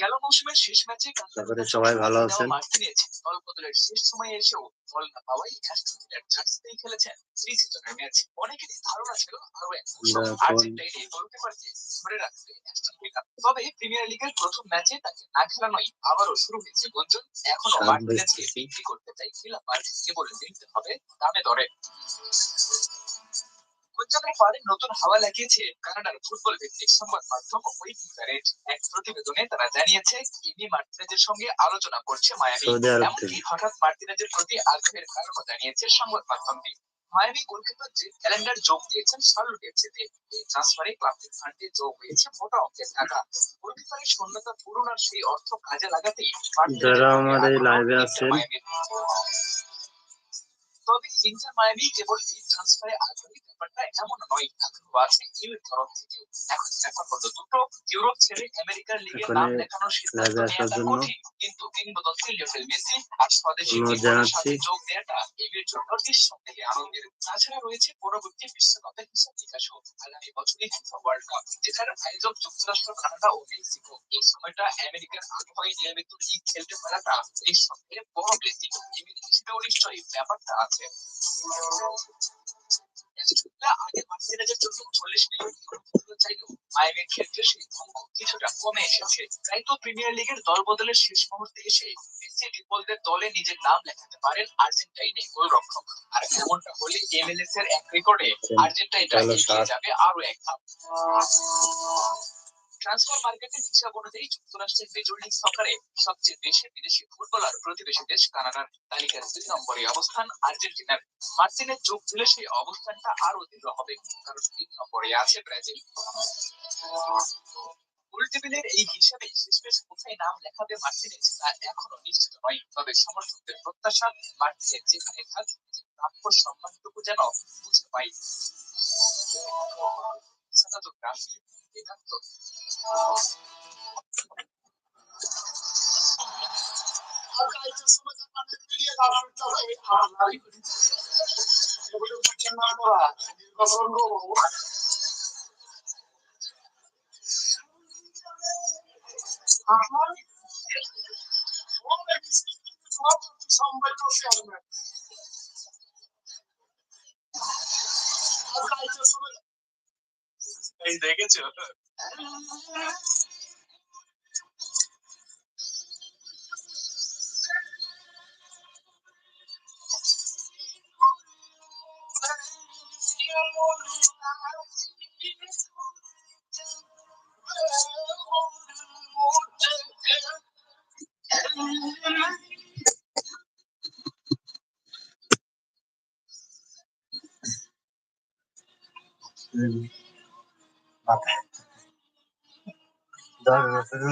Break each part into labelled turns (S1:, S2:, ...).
S1: গেল মৌসুমের শেষ ম্যাচে
S2: সবাই ভালো আছেন।
S1: মার্টিনেজ দল শেষ সময়ে এসেও দল না পাওয়াই অ্যাস্টন জার্সিতেই খেলেছেন থ্রি সিজনের ম্যাচ। অনেকেরই ধারণা ছিল আরও এক মৌসুম আর্জেন্টাইন এই গোলকিপারকে ধরে রাখবে অ্যাস্টন ভিলা তবে প্রিমিয়ার লিগের প্রথম ম্যাচে তাকে না খেলানোই আবারও শুরু হয়েছে গুঞ্জন।
S2: এখনও
S1: মার্টিনেজকে। বিক্রি করতে চাই ভিলা পার কেবল নিতে হবে? দামে দরে। গুঞ্জনের পারে নতুন হাওয়া লাগিয়েছে কানাডার ফুটবল ভিত্তিক সংবাদ মাধ্যম ওয়েটিং রেড এক প্রতিবেদনে তারা জানিয়েছে ইনি মার্টিনেজের সঙ্গে আলোচনা করছে মায়ামি। এমনকি হঠাৎ মার্টিনেজের প্রতি আগ্রহের কারণও জানিয়েছে সংবাদ মাধ্যমটি। মায়ামি গোলকিপার যে ক্যালেন্ডার যোগ দিয়েছেন শার্লট এফসিতে এই ট্রান্সফারে ক্লাবটির ফান্ডে যোগ হয়েছে মোটা অঙ্কের টাকা। গোলকিপারের শূন্যতা পূরণার সেই অর্থ কাজে লাগাতেই
S2: যারা আমাদের লাইভে আছেন।
S1: তবে ইন্টার মায়ামি কেবল এই ট্রান্সফারে আগ্রহী ব্যাপারটা আছে ইউর তরফ থেকেও এখন এখন দুটো ইউরোপ ছেড়ে আমেরিকার লিগে নাম লেখানোর সিদ্ধান্ত নেওয়াটা কঠিন। কিন্তু লিওনেল মেসি আর স্বদেশি সাথে যোগ দেওয়াটা এবির জন্য আনন্দের। তাছাড়া রয়েছে পরবর্তী বিশ্বকাপের হিসাব নিকাশও। আগামী ফিফা ওয়ার্ল্ড কাপ আয়োজক যুক্তরাষ্ট্র কানাডা ও মেক্সিকো এই সময়টা আমেরিকার নিয়মিত লিগ খেলতে পারাটা এই বড় ব্লেসিং এবির হিসেবেও নিশ্চয়ই ব্যাপারটা আছে। আগে মার্টিনেজের জন্য চল্লিশ মিলিয়ন ইউরো চাইলেও মায়ামির ক্ষেত্রে সেই অঙ্ক কিছুটা কমে এসেছে। তাই তো প্রিমিয়ার লিগের দল বদলের শেষ মুহূর্তে এসে মেসি ডিপোলদের দলে নিজের নাম লেখাতে পারেন আর্জেন্টাইন এই গোলরক্ষক। আর এমনটা হলে এমএলএস এর এক রেকর্ডে আর্জেন্টাইনটা
S2: চলো,
S1: এগিয়ে যাবে আরও এক ধাপ। ট্রান্সফার মার্কেটের হিসাব অনুযায়ী যুক্তরাষ্ট্রের মেজর লিগ সকারে সবচেয়ে বেশি বিদেশি ফুটবলার প্রতিবেশী দেশ কানাডার তালিকার দুই নম্বরে অবস্থান আর্জেন্টিনার। মার্টিনের যোগ দিলে সেই অবস্থানটা আরও দৃঢ় হবে কারণ তিন নম্বরে আছে ব্রাজিল। উল্টেবিলের এই হিসাবে শেষমেশ কোথায় নাম লেখাবে মার্টিনেজ, তা এখনও নিশ্চিত নয়। তবে সমর্থকদের প্রত্যাশা, মার্টিনেজ যেখানে থাক প্রাপ্য সম্মানটুকু যেন বুঝে পাই একাত্ম এই দেখেছো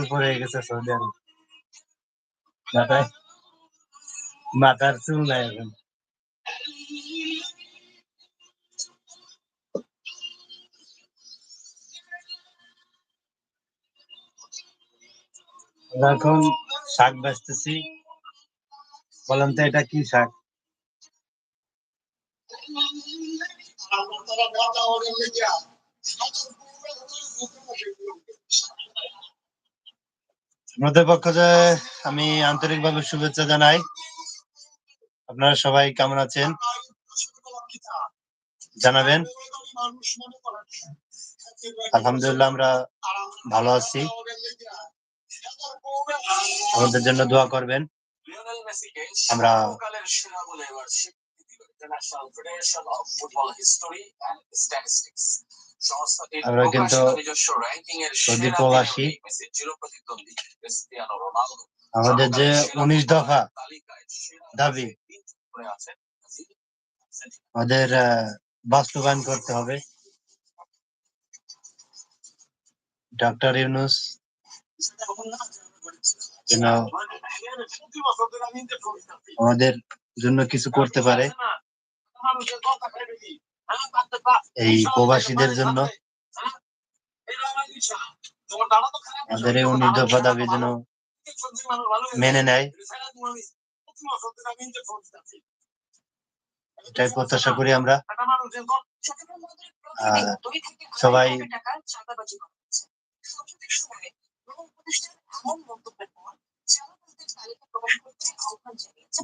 S2: উপরে হয়ে গেছে সৌদি আরব। মাথায়, মাথার চুল নাই এখন। এখন শাক বেচতেছি। বলেন তো এটা কি শাক? আমাদের পক্ষ যে আমি আন্তরিকভাবে শুভেচ্ছা জানাই। আপনারা সবাই কেমন আছেন? জানাবেন। আলহামদুলিল্লাহ, আমরা ভালো আছি। আমাদের জন্য দোয়া করবেন। আমরা
S1: international federation of football history and statistics
S2: আমরা কিন্তু সৌদি প্রবাসী। আমাদের যে উনিশ দফা দাবি। আমাদের বাস্তবায়ন করতে হবে। ডক্টর ইউনুস। আমাদের জন্য কিছু করতে পারে। এই প্রবাসীদের জন্য। আমাদের এই উনিশ দাবি যেন মেনে নেয়। এটাই প্রত্যাশা করি আমরা। সবাই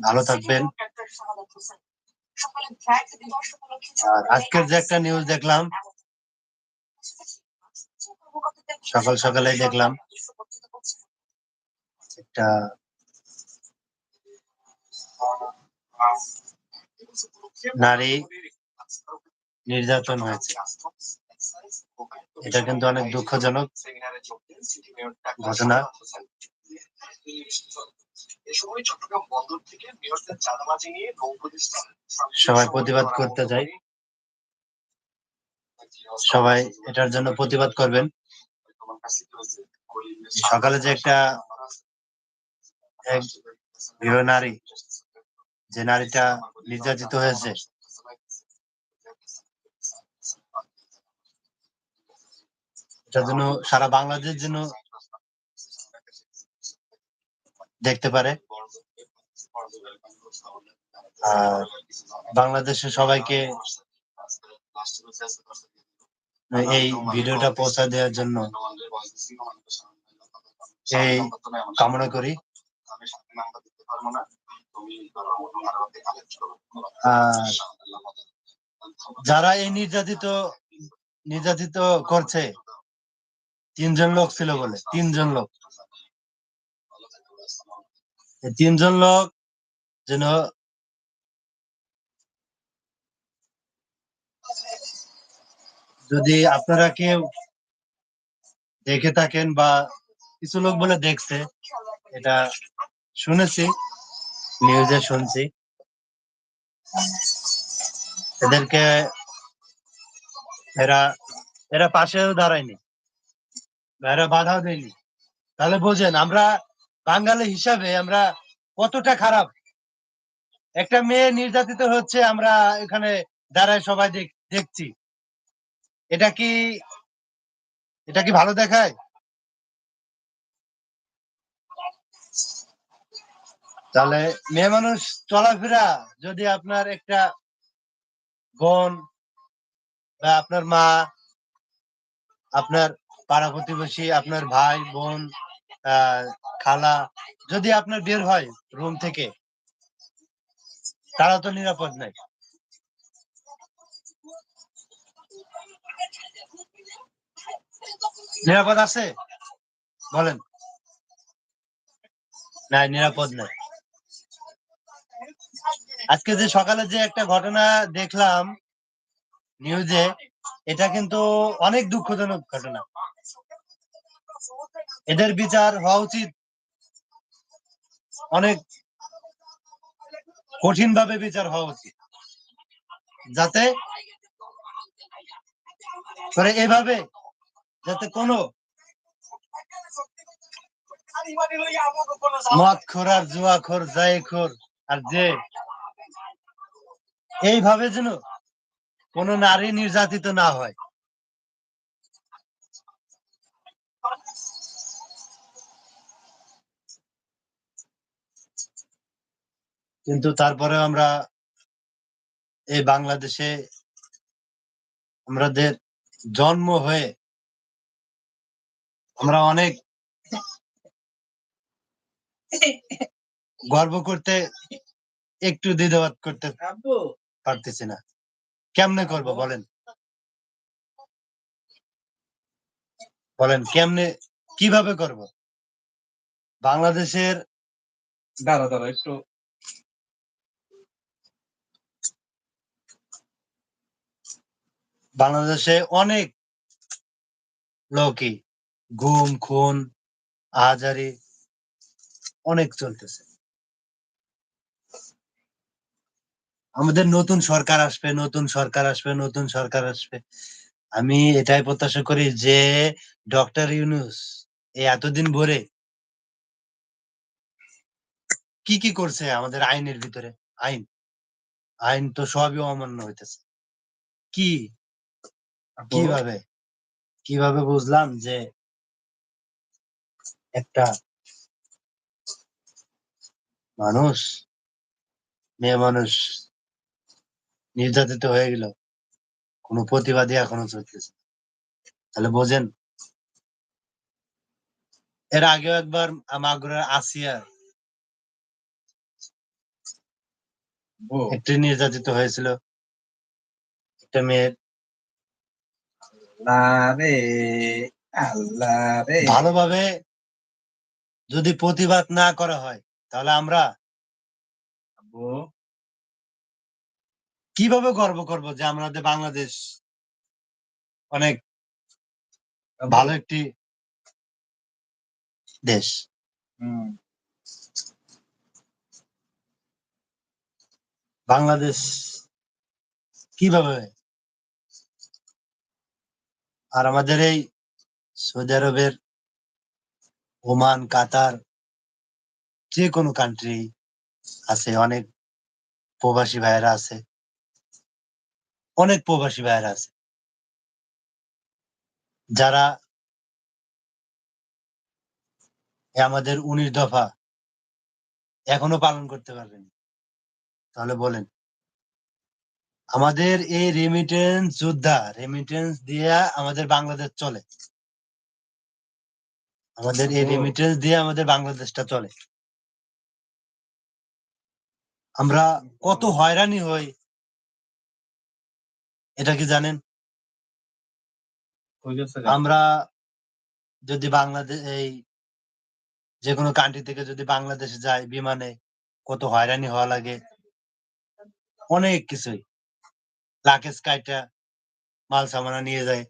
S2: ভালো থাকবেন। আজকের যে একটা নিউজ দেখলাম। সকাল সকালেই দেখলাম। একটা নারী নির্যাতন হয়েছে। এটা কিন্তু অনেক দুঃখজনক ঘটনা।
S1: এ সময় চট্টগ্রাম বন্দর থেকে চাঁদাবাজি নিয়ে
S2: সবাই প্রতিবাদ করতে চাই সবাই এটার জন্য প্রতিবাদ করবেন। সকালে যে একটা নারী, যে নারীটা নির্যাতিত হয়েছে, এটার জন্য সারা বাংলাদেশ যেন দেখতে পারে। আর বাংলাদেশের সবাইকে এই ভিডিওটা পৌঁছা দেওয়ার জন্য এই কামনা করি। যারা এই নির্যাতিত নির্যাতিত করছে, তিনজন লোক ছিল বলে, তিনজন লোক। তিনজন লোক যেন যদি আপনারা কেউ দেখে থাকেন বা কিছু লোক বলে দেখছে, এটা শুনেছি, নিউজে শুনছি। এদেরকে এরা এরা পাশেও দাঁড়ায়নি এরা বাধাও দেয়নি। তাহলে বোঝেন, আমরা বাঙালি হিসাবে আমরা কতটা খারাপ। একটা মেয়ে নির্যাতিত হচ্ছে আমরা এখানে দাঁড়ায় সবাই দেখ- দেখছি। এটা কি এটা কি ভালো দেখায়? তাহলে মেয়ে মানুষ চলাফেরা, যদি আপনার একটা বোন বা আপনার মা, আপনার পাড়া প্রতিবেশী, আপনার ভাই, বোন খালা, যদি আপনার বের হয় রুম থেকে, তারা তো নিরাপদ নাই। নিরাপদ আছে? বলেন। না নিরাপদ নাই। আজকে যে সকালে যে একটা ঘটনা দেখলাম, নিউজে, এটা কিন্তু অনেক দুঃখজনক ঘটনা। এদের বিচার হওয়া উচিত। অনেক কঠিন ভাবে বিচার হওয়া উচিত। যাতে এভাবে যাতে কোনো মদ খোর আর জুয়া খোর যাই খোর আর যে এইভাবে যেন কোনো নারী নির্যাতিত না হয়। কিন্তু তারপরে আমরা এই বাংলাদেশে আমাদের জন্ম হয়ে আমরা অনেক গর্ব করতে একটু দ্বিধাবোধ করতে পারতেছি না। কেমনে করব বলেন? বলেন কেমনে কীভাবে করব? বাংলাদেশের
S3: দাঁড়া দাঁড়া একটু
S2: বাংলাদেশে অনেক লোকই গুম খুন আহাজারি অনেক চলতেছে। আমাদের নতুন সরকার আসবে, নতুন সরকার আসবে, নতুন সরকার আসবে। আমি এটাই প্রত্যাশা করি যে ডক্টর ইউনুস এই এতদিন ভরে কি কি করছে আমাদের আইনের ভিতরে? আইন। আইন তো সবই অমান্য হইতেছে। কি কীভাবে? কীভাবে বুঝলাম যে একটা মানুষ মেয়ে মানুষ নির্যাতিত হয়ে গেল কোনো প্রতিবাদী এখনও চলতেছে তাহলে বোঝেন এর আগেও একবার মাগুরার আসিয়া একটি নির্যাতিত হয়েছিল একটা মেয়ের
S3: আল্লাহ রে আল্লাহ রে
S2: ভালোভাবে যদি প্রতিবাদ না করা হয় তাহলে আমরা কীভাবে গর্ব করব যে আমাদের বাংলাদেশ অনেক ভালো একটি দেশ। বাংলাদেশ কীভাবে আর আমাদের এই সৌদি আরবের, ওমান, কাতার যে কোনো কান্ট্রি আছে, অনেক প্রবাসী ভাইয়েরা আছে। অনেক প্রবাসী ভাইয়েরা আছে। যারা আমাদের উনিশ দফা এখনও পালন করতে পারবেন তাহলে বলেন। আমাদের এই রেমিটেন্স যোদ্ধা রেমিটেন্স দিয়ে আমাদের বাংলাদেশ চলে। আমাদের এই রেমিটেন্স দিয়ে আমাদের বাংলাদেশটা চলে। আমরা কত হয়রানি হই এটা কি জানেন? আমরা যদি বাংলাদেশ এই যে কোনো কান্ট্রি থেকে যদি বাংলাদেশে যাই বিমানে কত হয়রানি হওয়া লাগে। অনেক কিছুই। লাকেজ কাইটা মাল সামানা নিয়ে যায়।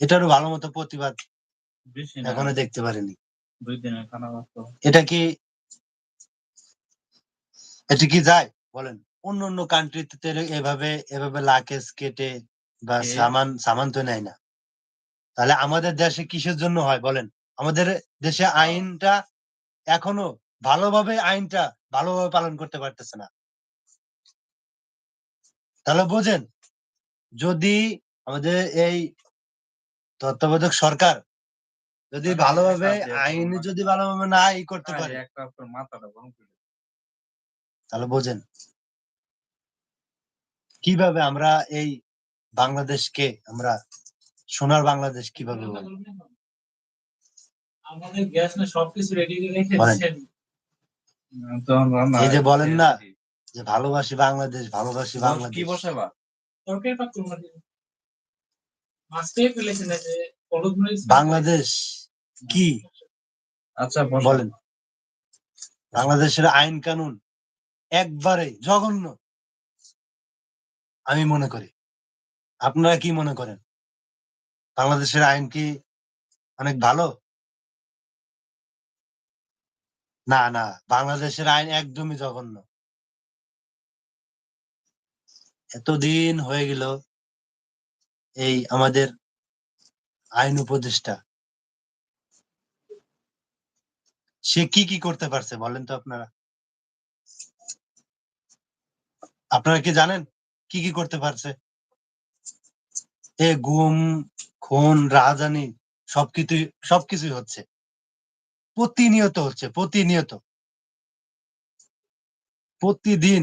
S2: এটারও ভালো মতো প্রতিবাদ এখনও দেখতে পারিনি। এটা কি এটা কি যায়? বলেন। অন্য অন্য কান্ট্রিতে এভাবে এভাবে লাকেজ কেটে বা সামান সামান তো নেয় না। তাহলে আমাদের দেশে কিসের জন্য হয়? বলেন। আমাদের দেশে আইনটা এখনও ভালোভাবে আইনটা ভালোভাবে পালন করতে পারতেছে না। তাহলে বোঝেন যদি আমাদের এই তত্ত্বাবধায়ক সরকার যদি ভালোভাবে আইন যদি ভালোভাবে না ই করতে পারে
S3: একটা আপনার মাথাটা গরম করে দিল।
S2: তাহলে বোঝেন কীভাবে আমরা এই বাংলাদেশকে আমরা সোনার বাংলাদেশ কীভাবে
S4: আমাদের গ্যাস না সবকিছু রেডি করে রেখে
S2: বলেন।
S4: দিচ্ছেন
S3: উম, তো আমরা না-
S2: এই যে বলেন না, যে ভালোবাসি বাংলাদেশ ভালোবাসি
S3: বস কি
S2: বাংলাদেশ।
S3: বসাবা
S4: তরকারি পাক মাছটাই ফেলেছেন এই যে
S2: বাংলাদেশ? কি?
S3: আচ্ছা
S2: বলেন। বাংলাদেশের আইন কানুন একবারে জঘন্য। আমি মনে করি। আপনারা কি মনে করেন? বাংলাদেশের আইন কি অনেক ভালো? না না, বাংলাদেশের আইন একদমই জঘন্য। এতদিন হয়ে গেল এই আমাদের আইন উপদেষ্টা। সে কি কি করতে পারছে বলেন তো আপনারা? আপনারা কি জানেন কি কি করতে পারছে? এ গুম, খুন, রাজধানী সবকিছু সবকিছুই হচ্ছে। প্রতিনিয়ত হচ্ছে, প্রতিনিয়ত। প্রতিদিন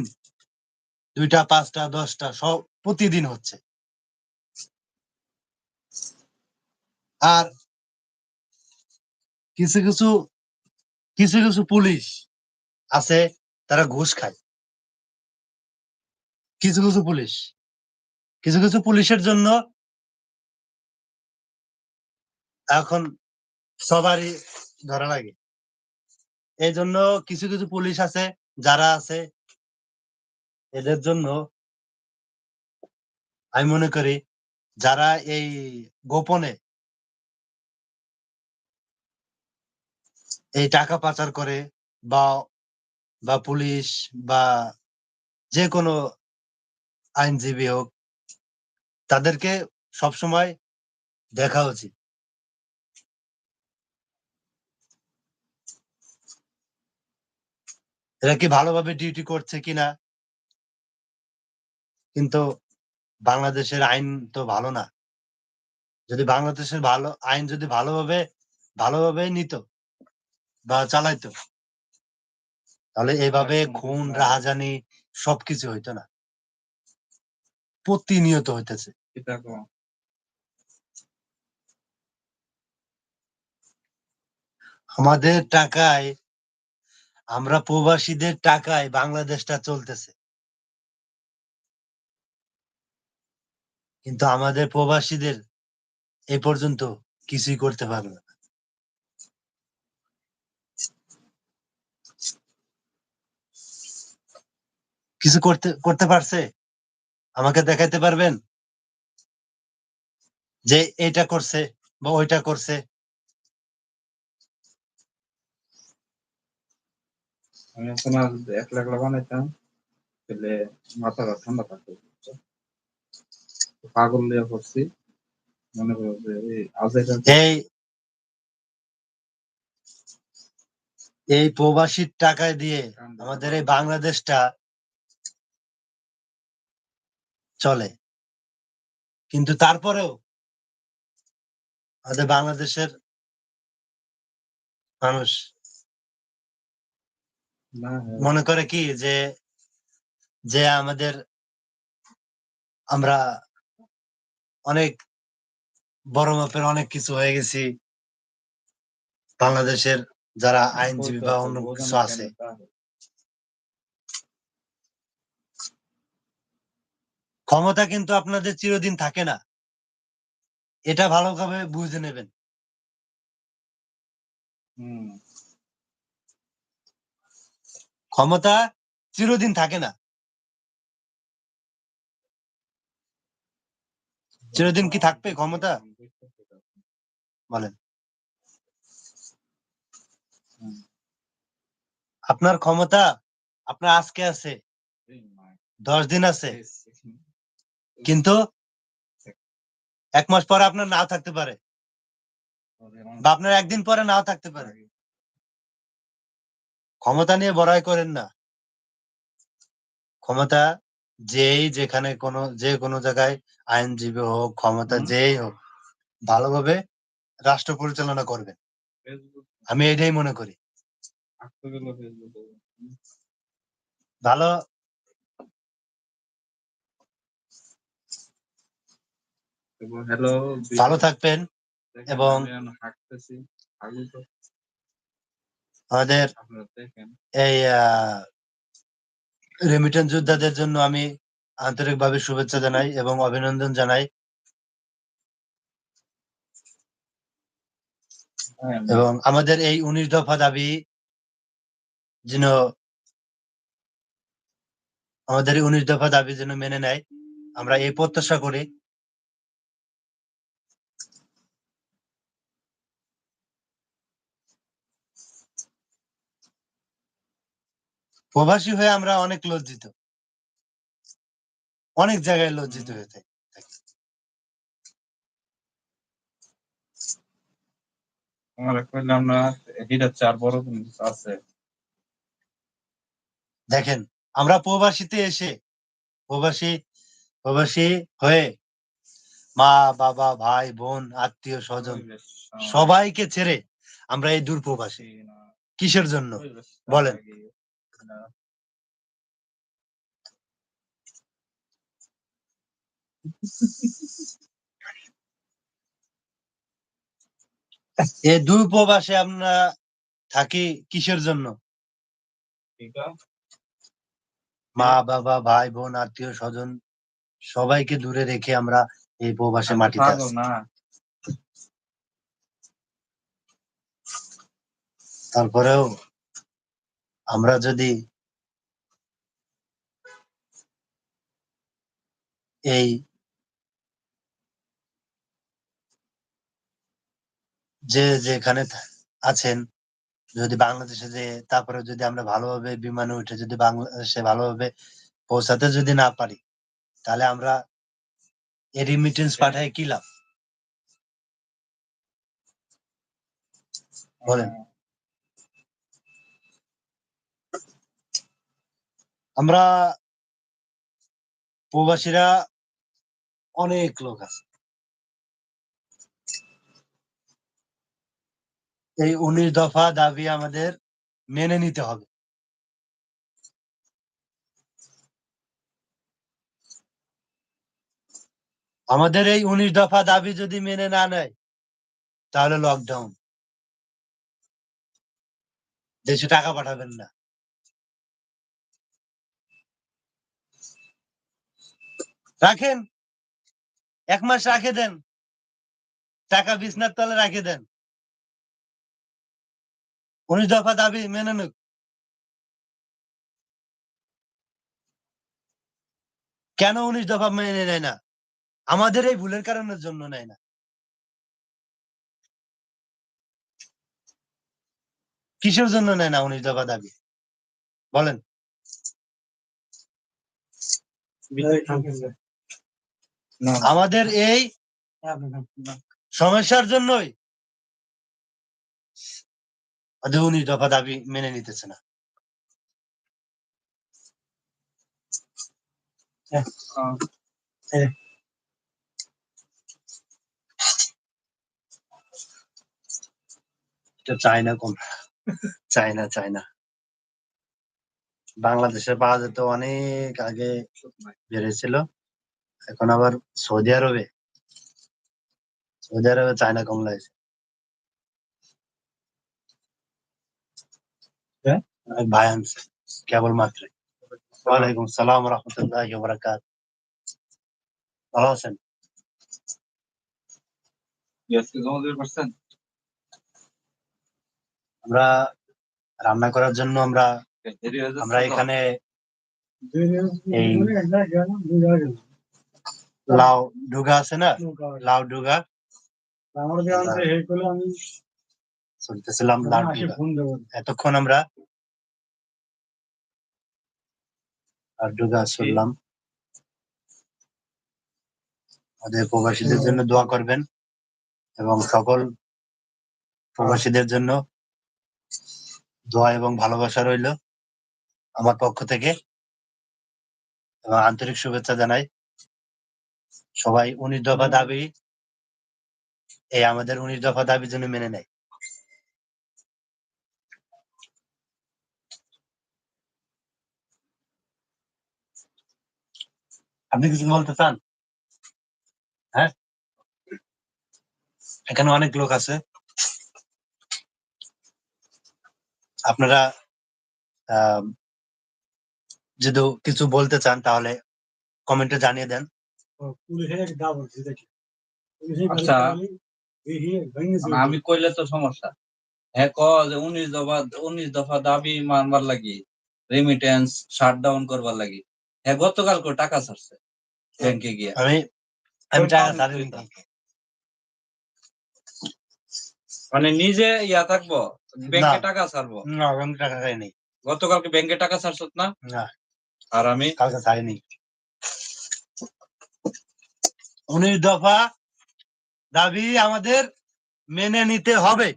S2: দুইটা, পাঁচটা, দশটা, সব প্রতিদিন হচ্ছে। আর কিছু কিছু কিছু কিছু পুলিশ আছে, তারা ঘুষ খায়। কিছু কিছু পুলিশ। কিছু কিছু পুলিশের জন্য এখন সবারই ধরা লাগে। এই জন্য কিছু কিছু পুলিশ আছে যারা আছে এদের জন্য আমি মনে করি যারা এই গোপনে এই টাকা পাচার করে বা বা পুলিশ বা যে কোনো আইনজীবী হোক তাদেরকে সবসময় দেখা উচিত। এরা কি ভালোভাবে ডিউটি করছে কিনা? কিন্তু বাংলাদেশের আইন তো ভালো না। যদি বাংলাদেশের ভালো আইন যদি ভালোভাবে ভালোভাবে নিত বা চালাইতো তাহলে এভাবে খুন রাহাজানি সবকিছু হইতো না। প্রতিনিয়ত হইতেছে। আমাদের টাকায় আমরা প্রবাসীদের টাকায় বাংলাদেশটা চলতেছে। কিন্তু আমাদের প্রবাসীদের এ পর্যন্ত কিছুই করতে পারবে না। কিছু করতে করতে পারছে? আমাকে দেখাইতে পারবেন? যে এটা করছে বা ওইটা করছে?
S3: আমি আর একলা একলা বানাইতাম তাহলে মাথাটা ঠান্ডা থাকতো। পাগল লিয়া করছি মনে করো যে এই
S2: এই এই প্রবাসীর টাকায় দিয়ে আমাদের এই বাংলাদেশটা চলে। কিন্তু তারপরেও আমাদের বাংলাদেশের মানুষ মনে করে কি যে যে আমাদের আমরা অনেক বড় মাপের অনেক কিছু হয়ে গেছি। বাংলাদেশের যারা আইনজীবী বা অন্য কিছু আছে। ক্ষমতা কিন্তু আপনাদের চিরদিন থাকে না। এটা ভালোভাবে বুঝে নেবেন।
S3: হম।
S2: ক্ষমতা চিরদিন থাকে না। চিরদিন কি থাকবে ক্ষমতা? বলেন। আপনার ক্ষমতা আপনার আজকে আছে, দশ দিন আছে। কিন্তু এক মাস পরে আপনার নাও থাকতে পারে। বা আপনার একদিন পরে নাও থাকতে পারে। ক্ষমতা নিয়ে বড়াই করেন না। ক্ষমতা যেই যেখানে কোনো যে কোনো জায়গায় আইনজীবী হোক ক্ষমতা যেই হোক ভালোভাবে রাষ্ট্র পরিচালনা করবে
S3: ফেসবুক
S2: আমি এটাই মনে করি। ভালো ভালো থাকবেন এবং- আমাদের এই রেমিটেন্স যোদ্ধাদের জন্য আমি আন্তরিকভাবে শুভেচ্ছা জানাই এবং অভিনন্দন জানাই।
S3: হ্যাঁ
S2: এবং আমাদের এই উনিশ দফা দাবি যেন আমাদের উনিশ দফা দাবি যেন মেনে নেয় আমরা এই প্রত্যাশা করি। প্রবাসী হয়ে আমরা অনেক লজ্জিত। অনেক জায়গায় লজ্জিত হয়ে থাকি। দেখেন আমরা প্রবাসীতে এসে প্রবাসী প্রবাসী হয়ে মা বাবা ভাই বোন আত্মীয় স্বজন সবাইকে ছেড়ে আমরা এই দূর প্রবাসী কিসের জন্য? বলেন।
S3: না,
S2: এই দূর প্রবাসে আমরা থাকি কিসের জন্য? মা বাবা ভাই বোন আত্মীয় স্বজন সবাইকে দূরে রেখে আমরা এই প্রবাসে মাটিতে তারপরেও আমরা যদি এই যে যেখানে আছেন যদি বাংলাদেশে যে তারপরে যদি আমরা ভালোভাবে বিমানে উঠে যদি বাংলাদেশে ভালোভাবে পৌঁছাতে যদি না পারি তাহলে আমরা রিমিটেন্স পাঠায় কি লাভ বলেন। আমরা প্রবাসীরা অনেক লোক আছে। এই উনিশ দফা দাবি আমাদের মেনে নিতে হবে। আমাদের এই উনিশ দফা দাবি যদি মেনে না নেয়, তাহলে লকডাউন দেশে টাকা পাঠাবেন না। রাখেন। এক মাস রাখে দেন। টাকা বিছনার তলে রাখে দেন। উনিশ দফা দাবি মেনে নিক। কেন উনিশ দফা মেনে নেয় না? আমাদের এই ভুলের কারণের জন্য নেয় না। কিসের জন্য নেয় না উনিশ দফা দাবি? বলেন। আমাদের এই সমস্যার জন্যই উনিশ দফা দাবি মেনে নিতেছে না। চায়না কম চায়না চায়না। বাংলাদেশে পাওয়া যেত অনেক আগে বেড়েছিল। এখন আবার সৌদি আরবে? সৌদি আরবে চায়না কম লাগছে
S3: হ্যাঁ?
S2: ভাই আনছে কেবল মাত্র ওয়ালাইকুম সালাম রহমতুল্লাহ বরাকাত। ভালো আছেন? আমরা রান্না করার জন্য আমরা আমরা এখানে এই লাউ ডুগা আছে না? লাউ ডুগা চলতেছিলাম লাউ এতক্ষণ আমরা আর ডুগা শুনলাম। আমাদের প্রবাসীদের জন্য দোয়া করবেন এবং সকল প্রবাসীদের জন্য দোয়া এবং ভালোবাসা রইল আমার পক্ষ থেকে। এবং আন্তরিক শুভেচ্ছা জানাই। সবাই উনিশ দফা দাবি, এই আমাদের উনিশ দফা দাবি যেন মেনে নেয়। আপনি কিছু বলতে চান? হ্যাঁ? এখানে অনেক লোক আছে। আপনারা যদি কিছু বলতে চান তাহলে কমেন্টে জানিয়ে দেন।
S3: আচ্ছা। মানে আমি কইলে তো সমস্যা হ্যাঁ ক যে উনিশ দফা উনিশ দফা দাবি মানবার লাগি রেমিটেন্স শাটডাউন করবার লাগি হ্যাঁ গতকাল করে টাকা ছাড়ছে ব্যাংকে গিয়া।
S2: আমি আমি
S3: ওই
S2: টাকা
S3: পাবলিক
S2: ছাড়িনি
S3: সুবিধা। মানে নিজে ইয়া থাকব ব্যাংকে
S2: না।
S3: টাকা ছাড়বো?
S2: না আমি টাকা খাইনি।
S3: গতকালকে ব্যাংকে টাকা ছাড়ছ না?
S2: না।
S3: আর আমি?
S2: কালকে ছাড়িনি। উনিশ দফা দাবি আমাদের মেনে নিতে হবে।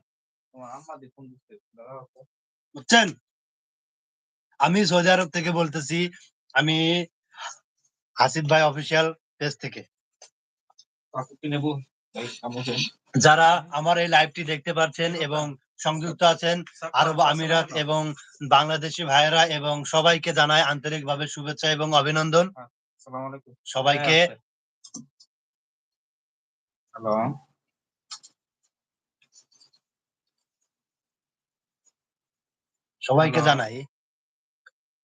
S2: বুঝছেন? আমি সৌদি আরব থেকে বলতেছি আমি আসিফ ভাই অফিসিয়াল পেজ থেকে। যারা আমার এই লাইভটি দেখতে পাচ্ছেন এবং সংযুক্ত আছেন আরব আমিরাত এবং বাংলাদেশি ভাইয়েরা এবং সবাইকে জানায় আন্তরিকভাবে শুভেচ্ছা এবং অভিনন্দন। সবাইকে
S3: হ্যালো
S2: সবাইকে. জানাই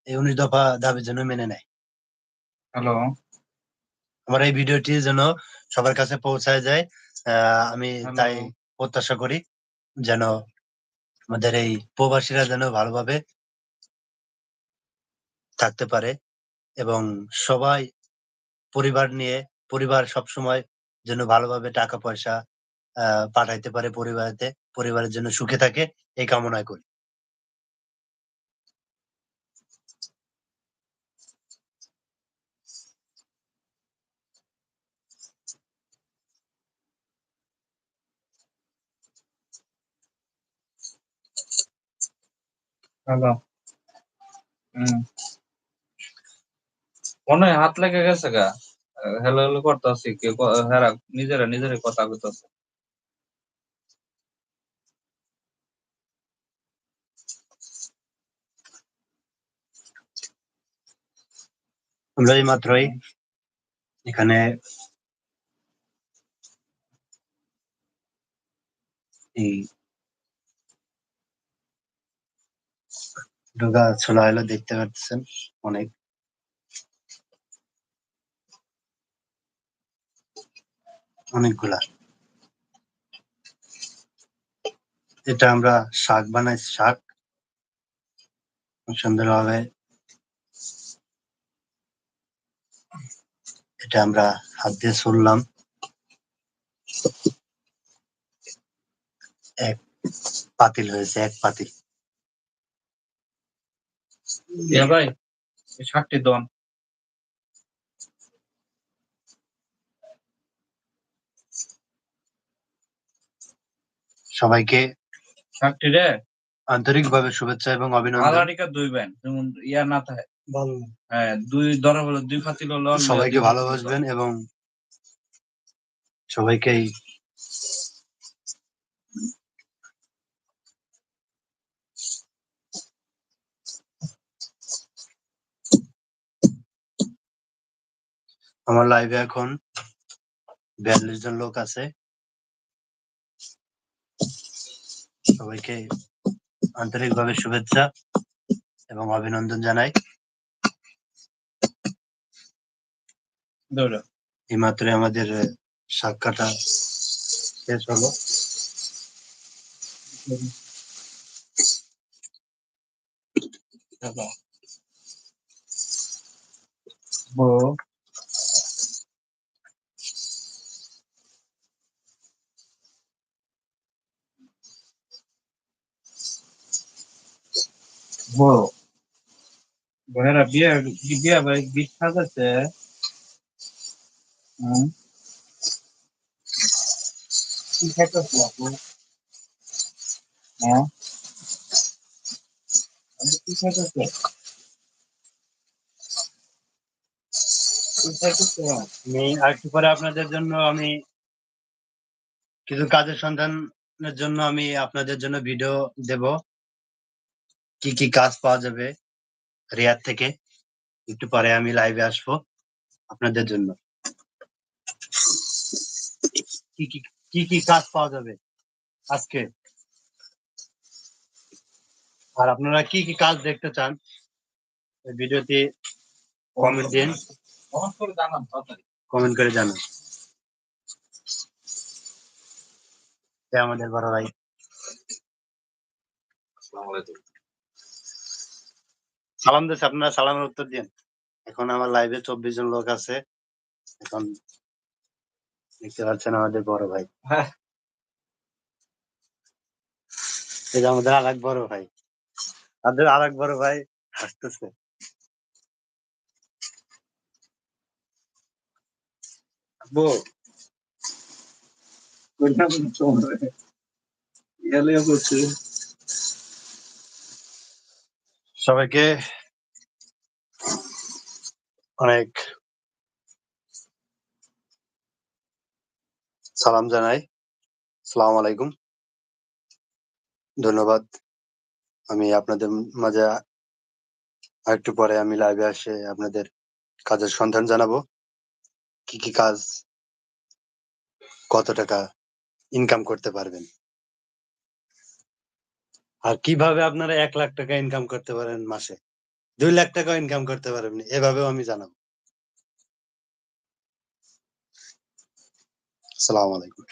S2: এই উনিশ দফা দাবি যেন মেনে নেয়
S3: হ্যালো
S2: আমার এই ভিডিওটি যেন সবার কাছে পৌঁছায় যায় আমি. তাই প্রত্যাশা করি যেন আমাদের এই প্রবাসীরা যেন ভালোভাবে থাকতে পারে এবং সবাই পরিবার নিয়ে পরিবার সবসময় যেন ভালোভাবে টাকা পয়সা পাঠাইতে পারে পরিবারেতে, পরিবারের জন্য সুখে থাকে, এই কামনা করি।
S3: হ্যালো। হুম। মনে হয় হাত লেগে গেছে গা। হ্যালো হ্যালো করতেছি, কেউ হেরা নিজেরা নিজেরা কথা কইতাছে।
S2: আমরা এই মাত্রই এখানে ডুগা ছোলা হলো দেখতে পাচ্ছেন অনেক। অনেকগুলা। এটা আমরা শাক বানাই, শাক। সুন্দর সুন্দরভাবে। এটা আমরা হাত দিয়ে ছুললাম। এক পাতিল হয়েছে, এক পাতিল।
S3: ভাই শাকটি দন
S2: সবাইকে আন্তরিকভাবে শুভেচ্ছা এবং অভিনন্দন।
S3: আলারিকা দুইবেন যেমন ইয়া না থাকে?
S2: ভালো।
S3: হ্যাঁ দুই ধরা হলো দুই পাতিল হলো
S2: সবাইকে ভালোবাসবেন এবং সবাইকেই আমার লাইভে এখন বিয়াল্লিশ জন লোক আছে। সবাইকে আন্তরিকভাবে শুভেচ্ছা এবং অভিনন্দন জানাই।
S3: দৌড়া
S2: এই মাত্রই আমাদের সাক্ষাটা শেষ হলো।
S3: বো বো বহেরা বিয়ে বিয়ে ভাই হাজারছে হুম। কি খাইতেছ আপু? হ্যাঁ? কি খাইতেছ?
S2: আমি আরেকটু পরে আপনাদের জন্য আমি কিছু কাজের সন্ধানের জন্য আমি আপনাদের জন্য ভিডিও দেব। কি কি কাজ পাওয়া যাবে রিয়াদ থেকে? একটু পরে আমি লাইভে আসব আপনাদের জন্য। কি কি কি কাজ পাওয়া যাবে আজকে? আর আপনারা কি কি কাজ দেখতে চান? ভিডিওতে কমেন্ট দিন। কমেন্ট করে জানান। আমাদের বড় ভাই। সালাম দিচ্ছে আপনারা সালামের উত্তর দিন। এখন আমার লাইভে চব্বিশ জন লোক আছে। এখন দেখতে পাচ্ছেন আমাদের বড় ভাই।
S3: হ্যাঁ।
S2: যে আমাদের আর এক বড় ভাই। তাদের আর এক বড় ভাই
S3: কোনটা কোন এলে বলছে
S2: সবাইকে অনেক সালাম জানাই। সালাম আলাইকুম। ধন্যবাদ। আমি আপনাদের মাঝে একটু পরে আমি লাইভে আসে আপনাদের কাজের সন্ধান জানাব। কি কি কাজ কত টাকা ইনকাম করতে পারবেন? আর কীভাবে আপনারা এক লাখ টাকা ইনকাম করতে পারেন মাসে? দুই লাখ টাকা ইনকাম করতে পারেন এভাবেও আমি জানাব। সালাম আলাইকুম।